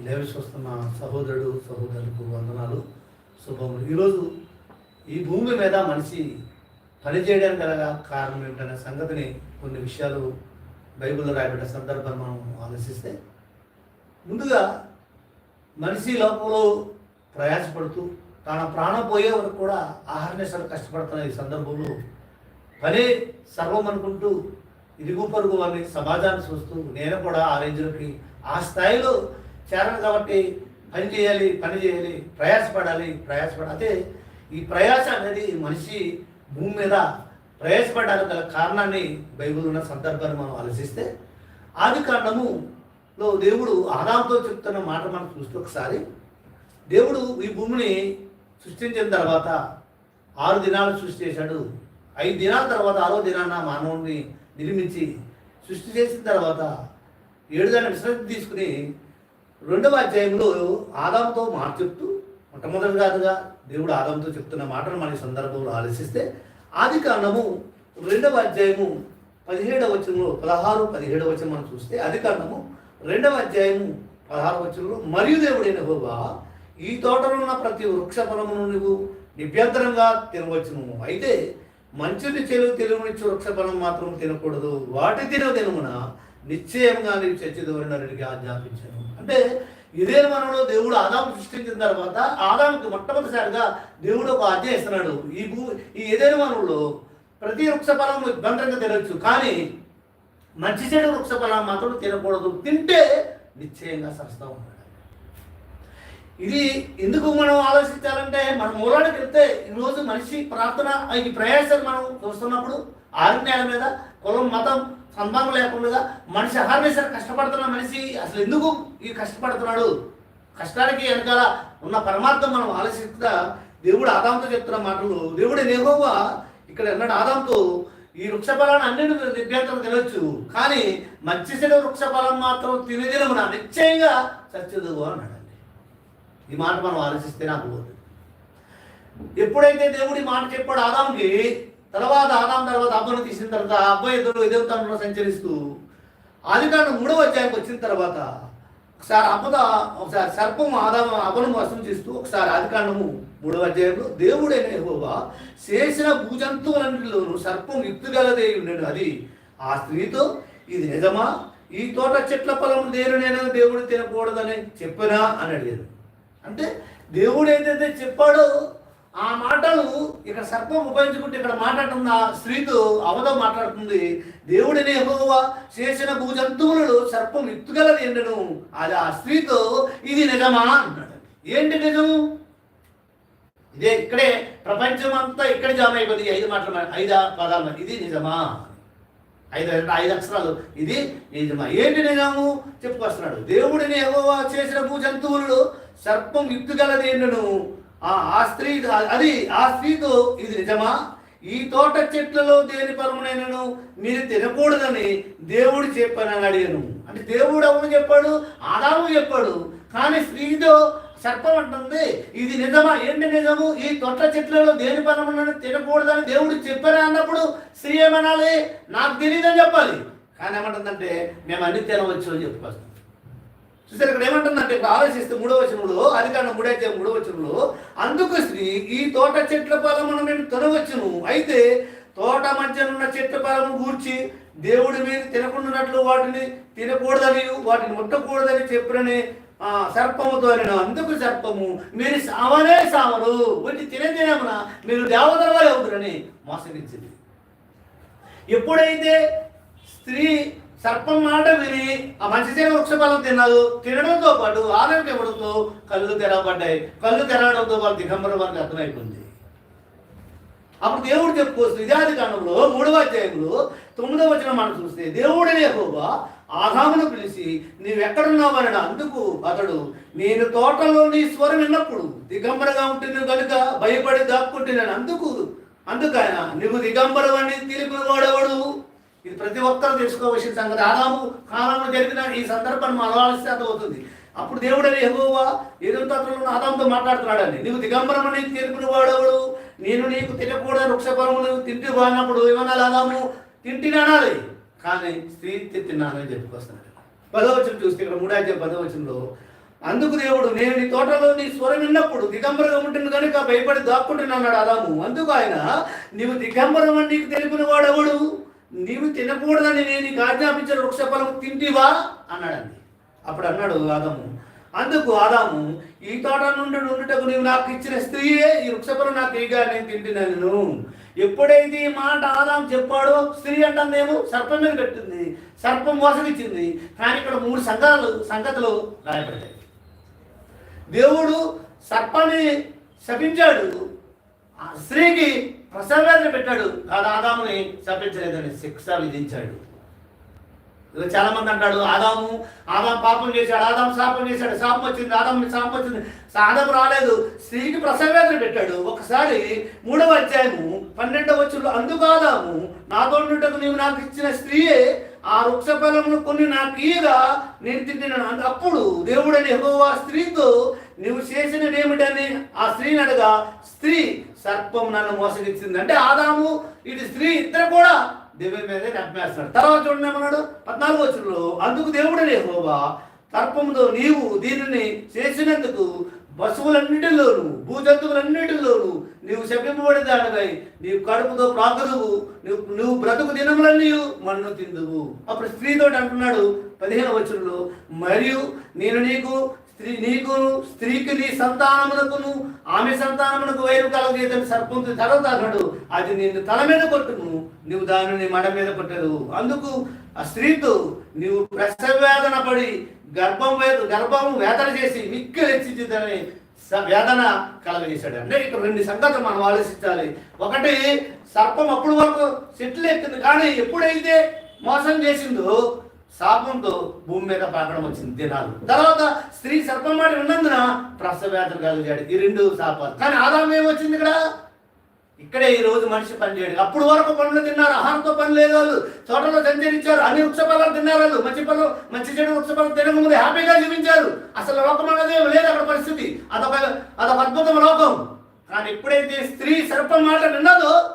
ఈ వస్తున్న చూస్తున్న సహోదరుడు సహోదరులకు వందనాలు శుభములు. ఈరోజు ఈ భూమి మీద మనిషి పనిచేయడానికి గల కారణం ఏంటనే సంగతిని కొన్ని విషయాలు బైబిల్లో రాయబడ్డ సందర్భం మనం ఆలోచిస్తే ముందుగా మనిషి లోపంలో ప్రయాసపడుతూ తన ప్రాణం పోయే వరకు కూడా ఆహార కష్టపడుతున్న ఈ సందర్భంలో పని సర్వం అనుకుంటూ ఇరుగు పరుగు వారిని సమాజాన్ని చూస్తూ నేను కూడా ఆ రేంజ్లోకి ఆ స్థాయిలో చేరను కాబట్టి పని చేయాలి పని చేయాలి ప్రయాసపడాలి ప్రయాసపడాలి అదే ఈ ప్రయాస అనేది మనిషి భూమి మీద ప్రయాసపడడానికి గల కారణాన్ని బైబిల్ ఉన్న సందర్భాన్ని మనం ఆలోచిస్తే ఆది కారణములో దేవుడు ఆదాంతో చెప్తున్న మాట మనం చూస్తే ఒకసారి దేవుడు ఈ భూమిని సృష్టించిన తర్వాత ఆరు దినాలు సృష్టి చేశాడు. ఐదు దినాల తర్వాత ఆరో దినాన మానవుడిని నిర్మించి సృష్టి చేసిన తర్వాత ఏడు దిన విశ్రాంతి తీసుకుని రెండవ అధ్యాయంలో ఆదాంతో మాట చెప్తూ మొట్టమొదటిగాదుగా దేవుడు ఆదాంతో చెప్తున్న మాటను మన సందర్భంలో ఆలోచిస్తే ఆది కాండము రెండవ అధ్యాయము పదిహేడవ వచనంలో పదహారు పదిహేడవ వచనం మనం చూస్తే అది కాండము రెండవ అధ్యాయము పదహారు వచనంలో మరియు దేవుడైన హోవా ఈ తోటలో ఉన్న ప్రతి వృక్ష ఫలమును నువ్వు నిభ్యంతరంగా తినవచ్చును. అయితే మంచిని చెలువు తెలుగునిచ్చు వృక్ష ఫలం మాత్రం తినకూడదు. వాటి తిన తినమున నిశ్చయంగా నీవు చచ్చిదవరినడికి ఆజ్ఞాపించాను. అంటే ఇదే మనలో దేవుడు ఆదాము సృష్టించిన తర్వాత ఆదాముకి మొట్టమొదటిసారిగా దేవుడు ఒక ఆజ్ఞ ఇస్తున్నాడు. ఈ భూ ఈ ఏదైనా మనలో ప్రతి వృక్ష ఫలం ఇబ్బందిగా తినొచ్చు కానీ మంచి చెడు వృక్ష ఫలం మాత్రం తినకూడదు. తింటే నిశ్చయంగా సరస్తా ఇది ఎందుకు మనం ఆలోచించాలంటే మన మూలానికి వెళ్తే ఈరోజు మనిషి ప్రార్థన ఈ ప్రయాసాలు మనం చూస్తున్నప్పుడు ఆజ్ఞాల మీద కులం మతం సంబంధం లేకుండా మనిషి అహర్నిశ కష్టపడుతున్న మనిషి అసలు ఎందుకు ఈ కష్టపడుతున్నాడు? కష్టానికి వెనకాల ఉన్న పరమార్థం మనం ఆలోచిస్తా దేవుడు ఆదాంతో చెప్తున్న మాటలు దేవుడు నేహోవా ఇక్కడ ఎన్నడు ఆదాంతో ఈ వృక్షఫలాన్ని అన్ని దివ్యాంతరం తినొచ్చు కానీ మంచి చెడు వృక్షఫలం మాత్రం తినదినమున నిశ్చయంగా చచ్చదు అన్నాడు ఈ మాట మనం ఆలోచిస్తే నాకు పోతుంది. ఎప్పుడైతే దేవుడి మాట చెప్పాడు ఆదాంకి తర్వాత ఆదాం తర్వాత అబ్బను తీసిన తర్వాత అబ్బాయి ఇద్దరు ఎదుగుతాను సంచరిస్తూ ఆదికాండం మూడవ అధ్యాయంకి వచ్చిన తర్వాత ఒకసారి అబ్బద ఒకసారి సర్పం ఆదాము అబ్బను వసం చేస్తూ ఒకసారి ఆదికాండము మూడవ అధ్యాయంలో దేవుడైన హోవా చేసిన భూజంతువులన్నింటిలోనూ సర్పం యుక్తిగలదే ఉండేది అది ఆ స్త్రీతో ఇది నిజమా? ఈ తోట చెట్ల పొలం దేనినైనా దేవుడు తినకూడదని చెప్పినా అని అడిగారు. అంటే దేవుడు ఏదైతే చెప్పాడో ఆ మాటలు ఇక్కడ సర్పం ఉపయోగించుకుంటే ఇక్కడ మాట్లాడుతున్న ఆ స్త్రీతో అవధం మాట్లాడుతుంది. దేవుడిని యెహోవా చేసిన భూజంతువులు సర్పం ఎత్తుగలది ఎండను. అది ఆ స్త్రీతో ఇది నిజమా? అన్నాడు ఏంటి నిజము? ఇదే ఇక్కడే ప్రపంచం అంతా ఇక్కడ జామ అయిపోయింది. ఐదు మాటలు ఐదు పదాలు ఇది నిజమా? ఐదు ఐదు అక్షరాలు. ఇది నిజమా ఏంటి నిజము చెప్పుకొస్తున్నాడు. దేవుడిని ఎవో చేసిన భూజంతువులు సర్పం యుక్తిగలది ఎన్నును ఆ ఆ స్త్రీ అది ఆ స్త్రీతో ఇది నిజమా? ఈ తోట చెట్లలో దేని పరమునైనను మీరు తినకూడదని దేవుడు చెప్పానని అడిగాను. అంటే దేవుడు అవును చెప్పాడు ఆదాము చెప్పాడు. కానీ స్త్రీతో సర్పం అంటుంది ఇది నిజమా? ఏంటి నిజము? ఈ తొట్ట చెట్లలో దేని పరమునైనా తినకూడదని దేవుడు చెప్పారా? అన్నప్పుడు స్త్రీ ఏమనాలి నాకు తెలియదని చెప్పాలి. కానీ ఏమంటుందంటే మేము అన్ని తినవచ్చు అని చెప్పుకోవచ్చు చూసారు ఇక్కడ ఏమంటుందంటే ఇప్పుడు ఆలోచిస్తే మూడో వచనంలో అది కానీ మూడైతే మూడో వచనంలో అందుకు స్త్రీ ఈ తోట చెట్ల ఫలమును నేను తినవచ్చును. అయితే తోట మధ్యనున్న చెట్ల ఫలము గూర్చి దేవుడి మీద తినకుండానట్లు వాటిని తినకూడదని వాటిని ముట్టకూడదని చెప్పినని సర్పముతో నేను అందుకు సర్పము. మీరు సావనే సావరు. వీటిని తినే మీరు దేవతల వలె అవుతారని మోసగించింది. ఎప్పుడైతే స్త్రీ సర్పం మాట విని ఆ మంచి చేన వృక్షఫలం తిన్నారు తినడంతో పాటు ఆరోగ్యపడుతూ కళ్ళు తెరవబడ్డాయి. కళ్ళు తెరవడంతో పాటు దిగంబరం వారికి అర్థమైపోయింది. అప్పుడు దేవుడు చెప్పుకోవచ్చు నిజాది కాలంలో మూడవ అధ్యాయంలో తొమ్మిదవ వచ్చిన మనం చూస్తే దేవుడనే హోబా ఆదామును పిలిచి నీవెక్కడున్నావు? అందుకు అతడు నేను తోటలో నీ స్వరం విన్నప్పుడు దిగంబరగా ఉంటుంది కనుక భయపడి దాక్కుంటున్నాను. అందుకు అందుకైన నువ్వు దిగంబరవని తెలిపిన వాడెవడు? ఇది ప్రతి ఒక్కరు తెలుసుకోవలసిన సంగతి. ఆదాము కాలంలో జరిగిన ఈ సందర్భాన్ని మనం ఆలోచిస్తే అవుతుంది అప్పుడు దేవుడని ఎగోవా ఏదో తత్వంలో ఆదాంతో మాట్లాడుతున్నాడని నీవు దిగంబరమని తెలిపిన వాడెవడు? నేను నీకు తినకూడదు వృక్షపరము నువ్వు తింటి బాగినప్పుడు ఏమనాలి ఆదాము? తింటిని కానీ స్త్రీ తిన్నానని చెప్పుకొస్తున్నాడు. పదవచనం చూస్తే ఇక్కడ మూడాధ్యాయ పదవచనంలో అందుకు దేవుడు నేను నీ తోటలో నీ స్వరం విన్నప్పుడు దిగంబరంగా ఉంటుంది కనుక భయపడి దాక్కుంటున్నాడు ఆదాము. అందుకు ఆయన నీవు దిగంబరం అని నీకు తెలిపిన వాడెవడు? నీవు తినకూడదని నేను నీకు ఆజ్ఞాపించిన వృక్షఫలం తింటివా? అన్నాడండి. అప్పుడు అన్నాడు ఆదాము అందుకు ఆదాము ఈ తోట నుండి ఉండుటకు నీవు నాకు ఇచ్చిన స్త్రీయే ఈ వృక్షఫలం నాకు ఇగా నేను తింటున్నాను. ఎప్పుడైతే ఈ మాట ఆదాం చెప్పాడో స్త్రీ అంటుందేమో సర్పం మీద పెట్టింది సర్పం మోసగిచ్చింది. కానీ ఇక్కడ మూడు సంఘాలు సంగతులు రాయబడ్డాయి. దేవుడు సర్పాన్ని శపించాడు. ఆ స్త్రీకి ప్రసవేదన పెట్టాడు. కాదు ఆదాముని శపించలేదని శిక్ష విధించాడు. చాలా మంది అంటాడు ఆదాము ఆదాం పాపం చేశాడు ఆదాం శాపం చేశాడు శాపం వచ్చింది ఆదాం శాపం వచ్చింది. ఆదాం రాలేదు స్త్రీకి ప్రసవేదన పెట్టాడు. ఒకసారి మూడవ అధ్యాయము పన్నెండవ వచ్చులో అందుకు ఆదాము నాతో నీవు నాకు ఇచ్చిన స్త్రీయే ఆ వృక్ష ఫలమును కొన్ని నాకు ఈగా నేను తింటున్నాను. అప్పుడు దేవుడని ఆ స్త్రీతో నువ్వు చేసినదేమిటని ఆ స్త్రీని అడగా స్త్రీ సర్పం నన్ను మోసగించింది. అంటే ఆదాము ఇది స్త్రీ ఇద్దరు కూడా దేవుని మీదే నెప్పేస్తాడు తర్వాత చూడండి ఏమన్నాడు? పద్నాలుగు వచ్చినలో అందుకు దేవుడనే యెహోవా సర్పముతో నీవు దీనిని చేసినందుకు పశువులన్నిటిలోను భూజంతువులన్నిటిలోను నీవు శపింపబడి దానిపై నీవు కడుపుతో ప్రాకుదువు నువ్వు నువ్వు బ్రతుకు దినములన్నీ మన్ను తిందువు. అప్పుడు స్త్రీతో అంటున్నాడు పదిహేను వచనంలో మరియు నేను నీకు స్త్రీ నీకు స్త్రీకి నీ సంతానమునకును ఆమె సంతానమునకు వైరు కలగేదని సర్పంతో తర్వాత అన్నాడు అది నిన్ను తల మీద కొట్టును నువ్వు దానిని మడ మీద కొట్టదు. అందుకు ఆ స్త్రీతో నీవు ప్రసవేదన పడి గర్భం వేద గర్భం వేదన చేసి మిక్కి హెచ్చిందని స- వేదన కలగజేశాడు. అంటే ఇక్కడ రెండు సంగతులు మనం ఆలోచించాలి. ఒకటి సర్పం అప్పుడు వరకు చెట్లు ఎక్కింది కానీ ఎప్పుడైతే మోసం చేసిందో శాపంతో భూమి మీద పాకడం వచ్చింది దినాలు. తర్వాత స్త్రీ సర్పం మాట ఉన్నందున ప్రసవేదన కలిగాడు ఈ రెండు శాపాలు. కానీ ఆదాం ఏమొచ్చింది ఇక్కడ? ఇక్కడే ఈ రోజు మనిషి పనిచేయడు అప్పుడు వరకు పండ్లు తిన్నారు. ఆహారంతో పని లేదు వాళ్ళు. తోటలో సంచరించారు. అన్ని వృక్ష తిన్నారు వాళ్ళు. మంచి పనులు మంచి చెడు వృక్ష తినకముందు హ్యాపీగా జీవించారు. అసలు లోకం అనేది లేదు అక్కడ పరిస్థితి. అదొక అదొక అద్భుతం లోకం. కానీ ఎప్పుడైతే స్త్రీ సర్పం మాట విన్నదో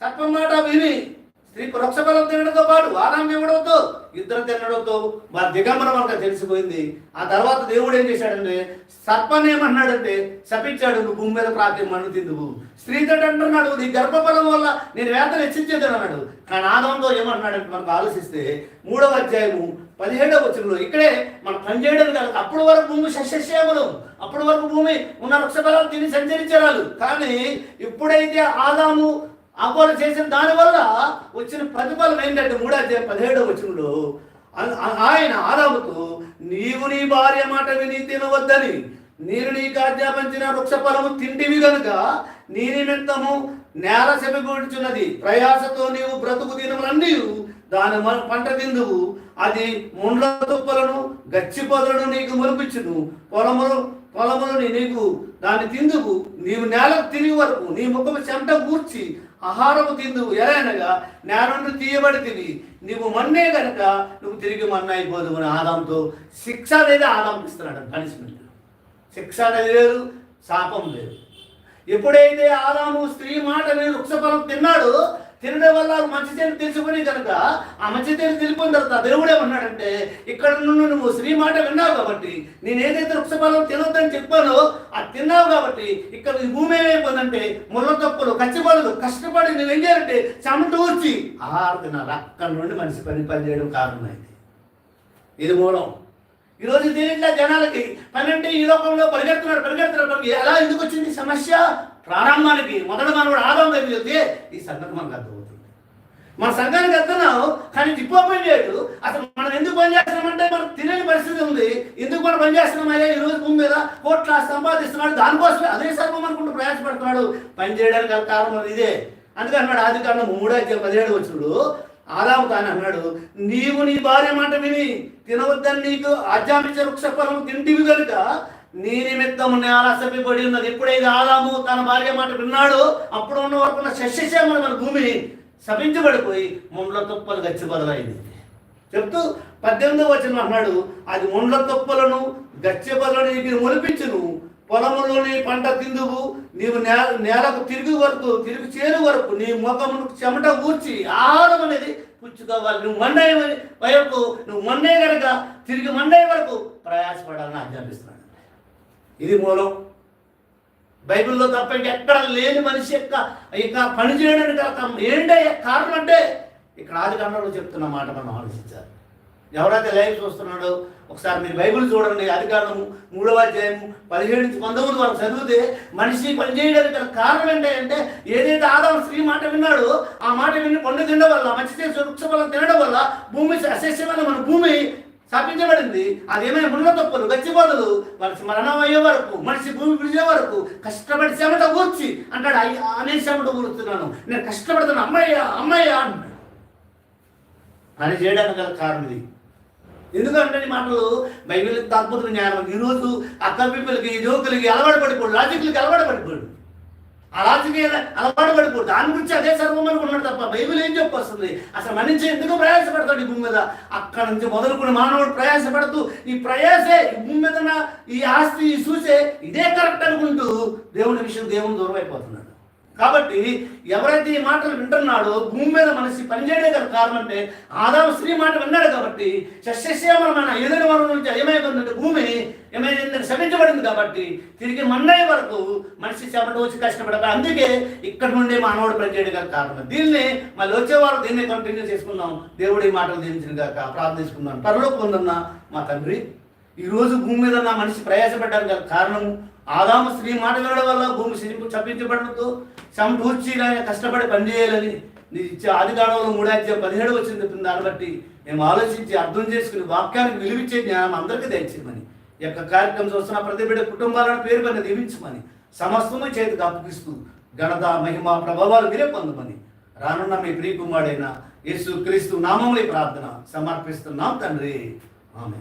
సర్పం మాట విని స్త్రీ వృక్ష తినడంతో పాటు ఆరాం ఇవ్వడంతో ఇద్దరు తినడంతో వారి దిగంబరం మనకు తెలిసిపోయింది. ఆ తర్వాత దేవుడు ఏం చేశాడంటే సర్పనేమన్నాడంటే ఏమన్నాడంటే శపించాడు నువ్వు భూమి మీద ప్రాప్తి మన్ను తిందువు. స్త్రీతో అంటున్నాడు నీ గర్భఫలం వల్ల నేను వేతలు హెచ్చించేది అన్నాడు. కానీ ఆదంతో ఏమన్నాడంటే మనకు ఆలోచిస్తే మూడవ అధ్యాయము పదిహేడవ వచనంలో ఇక్కడే మనం పనిచేయడం కాదు అప్పటి వరకు భూమి సస్యశ్యామలం అప్పటి వరకు భూమి ఉన్న వృక్షఫలాలు తిని సంచరించారు కానీ ఎప్పుడైతే ఆదాము అపోలు చేసిన దానివల్ల వచ్చిన ప్రతిఫలం ఏంటంటే మూడో పదిహేడో పదిహేడవ వచనంలో ఆయన ఆదాముతో నీవు నీ భార్య మాట విని తినవద్దని నేను నీకు ఆజ్ఞాపించిన వృక్ష ఫలము తింటివి గనుక నీ నిమిత్తము నేల సెమిగొడుచున్నది ప్రయాసతో నీవు బ్రతుకు దినములన్నీ దాని పంట తిందువు అది ముండ్ల తుప్పలను గచ్చి పొదలను నీకు మురిపించును. పొలములు పొలములను నీకు దాన్ని తిందుకు నీవు నేలకు తిరిగి వరకు నీ ముఖము చెమట కూర్చి ఆహారము తిందువు ఎలానగా నేల తీయబడి తిని నువ్వు మన్నే కనుక నువ్వు తిరిగి మన్న అయిపోదు అని ఆదాంతో శిక్ష అనేది ఆదాం ఇస్తున్నాడు పనిష్మెంట్. శిక్ష అనేది లేదు శాపం లేదు. ఎప్పుడైతే ఆదాము స్త్రీ మాట మీద వృక్షఫలం తిన్నాడో తినడం వల్ల మంచి చేతి తెలుసుకుని కనుక ఆ మంచి చేతి తెలిపిన తర్వాత దేవుడు ఏమన్నాడంటే ఇక్కడ నుండి నువ్వు శ్రీ మాట విన్నావు కాబట్టి నేను ఏదైతే వృక్షఫలం తినొద్దని చెప్పానో అది తిన్నావు కాబట్టి ఇక్కడ ఈ భూమి ఏమైపోయిందంటే ముళ్ళ తప్పులు కచ్చిపడదు. కష్టపడి నువ్వేం చేయాలంటే చెమట ఊర్చి ఆహారం తినాలి. అక్కడ నుండి మనిషి పని పని చేయడం కారణమైంది. ఇది మూలం. ఈరోజు తెలియట్లే జనాలకి పన్నెండు ఈ లోకంలో పరిగెడుతున్నాడు పరిగెడుతున్నాడు ఎలా ఎందుకు వచ్చింది సమస్య? ప్రారంభానికి మొదట మనవాడు ఆదాం దగ్గరికి వెళ్తే ఈ సంగతి మనకు అర్థమవుతుంది. మన సంఘానికి వెళ్తున్నాం కానీ జిప్పో అసలు మనం ఎందుకు పనిచేస్తున్నామంటే మనం తినని పరిస్థితి ఉంది. ఎందుకు మనం పని ఈ రోజు భూమి మీద కోట్ల సంపాదిస్తున్నాడు. దానికోసమే అదే సర్వం అనుకుంటూ ప్రయాసపడుతున్నాడు. పని చేయడానికి కారణం ఇదే. అందుకని ఆది కారణం మూడో పదిహేడు వచ్చినప్పుడు ఆదాము తాను అన్నాడు నీవు నీ భార్య మాట విని తినవద్దని నీకు ఆజ్ఞాపించే వృక్ష ఫలం తింటివి కనుక నీ నిమిత్తం నేల సభ్యపడి ఉన్నది. ఎప్పుడైతే ఆదాము తన భార్య మాట విన్నాడో అప్పుడు ఉన్న వరకు ఉన్న మన భూమి శపించబడిపోయి ముండ్ల తుప్పలు గచ్చిపదలైంది చెప్తూ పద్దెనిమిదో వచ్చిన అన్నాడు అది ముండ్ల తుప్పలను గచ్చిపదలను నీకు మొలిపించును. పొలములోని పంట తిందువు నీవు నేల నేలకు తిరిగి వరకు తిరిగి చేరు వరకు నీ ముఖమును చెమట ఊర్చి ఆహారం అనేది పుచ్చుకోవాలి. నువ్వు మండే వరకు నువ్వు మండే కనుక తిరిగి మండే వరకు ప్రయాసపడాలని ఆజ్ఞాపిస్తున్నాను ఇది మూలం. బైబిల్లో తప్ప ఎక్కడ లేని మనిషి యొక్క ఇక పని చేయడానికి అర్థం ఏంటయ్యా కారణం అంటే ఇక్కడ ఆది కాండంలో చెప్తున్న మాట మనం ఆలోచించాలి. ఎవరైతే లైవ్ చూస్తున్నాడో ఒకసారి మీరు బైబిల్ చూడండి అధికారము మూడవ అధ్యాయము పదిహేడు నుంచి పంతొమ్మిది వరకు చదివితే మనిషి పనిచేయడానికి గల కారణం ఏంటంటే ఏదైతే ఆదాం స్త్రీ మాట విన్నాడో ఆ మాట విని పండు తినడం వల్ల మంచి చేసే వృక్ష ఫలం తినడం వల్ల భూమి అశస్యమైన మన భూమి స్థాపించబడింది. అదేమైనా ముళ్ళ తప్పులు గచ్చిపోదు మనిషి మరణం అయ్యే వరకు మనిషి భూమి విడిచే వరకు కష్టపడి చెమట కూర్చి అంటాడు అయ్యా అనే చెమట కూర్చున్నాను. నేను కష్టపడుతున్నాను అమ్మయ్య అమ్మయ్య అంటున్నాడు పని చేయడానికి గల కారణం ఇది. ఎందుకంటే ఈ మాటలు బైబిల్ అద్భుత జ్ఞానం. ఈరోజు అక్క పిల్లలకి యువకులకి అలవాటు పడిపోడు రాజకీయులకి అలవాటు పడిపోడు. ఆ రాజకీయ అలవాటు పడిపోడు. దాని గురించి అదే సర్వం అనుకున్నాడు తప్ప బైబిల్ ఏం చెప్పొస్తుంది? అసలు మనిషి ఎందుకు ప్రయాసపడతాడు ఈ భూమి మీద? అక్కడ నుంచి మొదలుకుని మానవుడు ప్రయాసపడుతూ ఈ ప్రయాసే ఈ భూమి మీద ఈ ఆస్తి చూసే ఇదే కరెక్ట్ అనుకుంటూ దేవుని విషయం దేవుని దూరం అయిపోతున్నాడు. కాబట్టి ఎవరైతే ఈ మాటలు వింటున్నాడో భూమి మీద మనిషి పనిచేయడే కదా కారణం అంటే ఆదాము స్త్రీ మాట విన్నాడు కాబట్టి సస్యశ్యామలమైన ఎదురు వరం నుంచి ఏమైపోయిందంటే భూమి ఏమైంది శమించబడింది కాబట్టి తిరిగి మన్నయ్య వరకు మనిషి చెమట వచ్చి కష్టపడక అందుకే ఇక్కడ నుండి మానవుడు పనిచేయడం కదా కారణం. దీన్ని మళ్ళీ వచ్చేవారు దీన్ని కంటిన్యూ చేసుకుందాం. దేవుడి మాటలు దీవించిన కాక ప్రార్థించుకుందాం. పరలోకి ఉందన్న మా తండ్రి ఈరోజు భూమి మీద నా మనిషి ప్రయాసపడ్డానికి గల కారణము ఆదాము స్త్రీ మాట వినడం వల్ల భూమి శిల్పు చప్పించబడడంతో సమకూర్చి ఆయన కష్టపడి పనిచేయాలని నీ ఇచ్చే ఆది కాలంలో మూడాధ్యాయం పదిహేడు వచ్చింది చెప్పింది దాన్ని బట్టి మేము ఆలోచించి అర్థం చేసుకుని వాక్యానికి విలువిచ్చే జ్ఞానం అందరికీ దయచేయమని. ఈ యొక్క కార్యక్రమం చూస్తున్న ప్రతి బిడ్డ కుటుంబాలను పేరు పైన దీవించమని సమస్తము చేతికి అప్పగిస్తూ ఘనత మహిమ ప్రభావాలు మీరే పొందమని రానున్న మీ ప్రియకుమారుడైన యేసు క్రీస్తు నామములే ప్రార్థన సమర్పిస్తున్నాం తండ్రి. ఆమె